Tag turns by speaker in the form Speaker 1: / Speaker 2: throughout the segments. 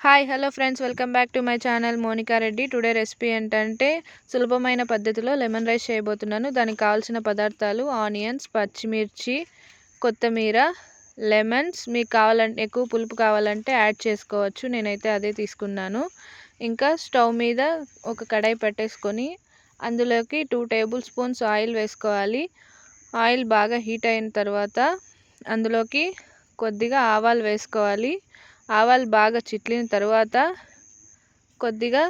Speaker 1: Hi hello friends welcome back to my channel Monika Reddy today recipe ఏంటంటే సులభమైన పద్ధతిలో lemon rice చేయబోతున్నాను. దానికి కావాల్సిన పదార్థాలు ఆనియన్స్ పచ్చిమిర్చి కొత్తిమీర లెమన్స్ మీకు కావాలంటే ఎక్కువ పులుపు కావాలంటే యాడ్ చేసుకోవచ్చు. నేనైతే అదే తీసుకున్నాను. ఇంకా స్టవ్ మీద ఒక కడాయి పెట్టేసుకొని అందులోకి టూ టేబుల్ స్పూన్స్ ఆయిల్ వేసుకోవాలి. ఆయిల్ బాగా హీట్ అయిన తర్వాత అందులోకి కొద్దిగా ఆవాలు వేసుకోవాలి. ఆవాలు బాగా చిట్లిన తర్వాత కొద్దిగా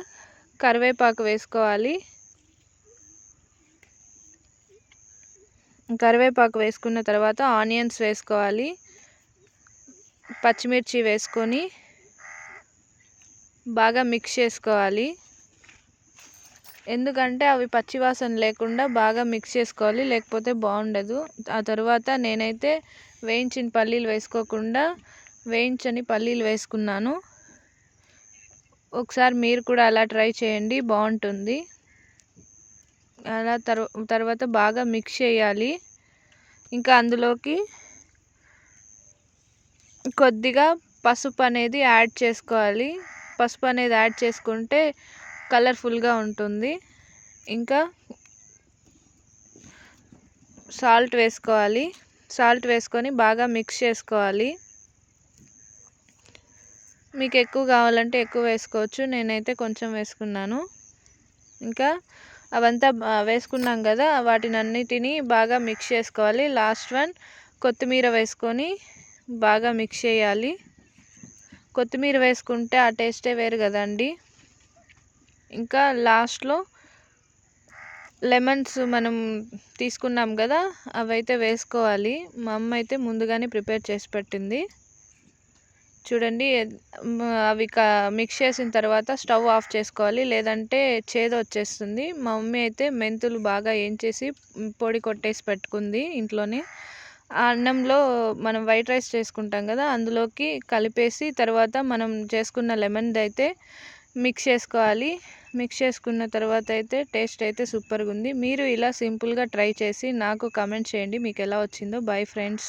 Speaker 1: కరివేపాకు వేసుకోవాలి. కరివేపాకు వేసుకున్న తర్వాత ఆనియన్స్ వేసుకోవాలి. పచ్చిమిర్చి వేసుకొని బాగా మిక్స్ చేసుకోవాలి. ఎందుకంటే అవి పచ్చివాసన లేకుండా బాగా మిక్స్ చేసుకోవాలి లేకపోతే బాగుండదు. ఆ తర్వాత నేనైతే వేయించిన పల్లీలు వేసుకోకుండా వేయించని పల్లీలు వేసుకున్నాను. ఒకసారి మీరు కూడా అలా ట్రై చేయండి బాగుంటుంది. అలా తర్వాత బాగా మిక్స్ చేయాలి. ఇంకా అందులోకి కొద్దిగా పసుపు అనేది యాడ్ చేసుకోవాలి. పసుపు అనేది యాడ్ చేసుకుంటే కలర్ఫుల్గా ఉంటుంది. ఇంకా సాల్ట్ వేసుకోవాలి. సాల్ట్ వేసుకొని బాగా మిక్స్ చేసుకోవాలి. మీకు ఎక్కువ కావాలంటే ఎక్కువ వేసుకోవచ్చు. నేనైతే కొంచెం వేసుకున్నాను. ఇంకా అవంతా వేసుకున్నాం కదా వాటిని అన్నిటినీ బాగా మిక్స్ చేసుకోవాలి. లాస్ట్ వన్ కొత్తిమీర వేసుకొని బాగా మిక్స్ చేయాలి. కొత్తిమీర వేసుకుంటే ఆ టేస్టే వేరు కదండి. ఇంకా లాస్ట్లో లెమన్స్ మనం తీసుకున్నాం కదా అవైతే వేసుకోవాలి. మా అమ్మ అయితే ముందుగానే ప్రిపేర్ చేసి పెట్టింది. చూడండి అవి మిక్స్ చేసిన తర్వాత స్టవ్ ఆఫ్ చేసుకోవాలి. లేదంటే చేదు వచ్చేస్తుంది. మా మమ్మీ అయితే మెంతులు బాగా ఏంచేసి పొడి కొట్టేసి పెట్టుకుంది ఇంట్లోనే. ఆ అన్నంలో మనం వైట్ రైస్ చేసుకుంటాం కదా అందులోకి కలిపేసి తర్వాత మనం చేసుకున్న లెమన్ది అయితే మిక్స్ చేసుకోవాలి. మిక్స్ చేసుకున్న తర్వాత అయితే టేస్ట్ అయితే సూపర్గా ఉంది. మీరు ఇలా సింపుల్గా ట్రై చేసి నాకు కమెంట్ చేయండి. మీకు ఎలా వచ్చిందో. Bye friends.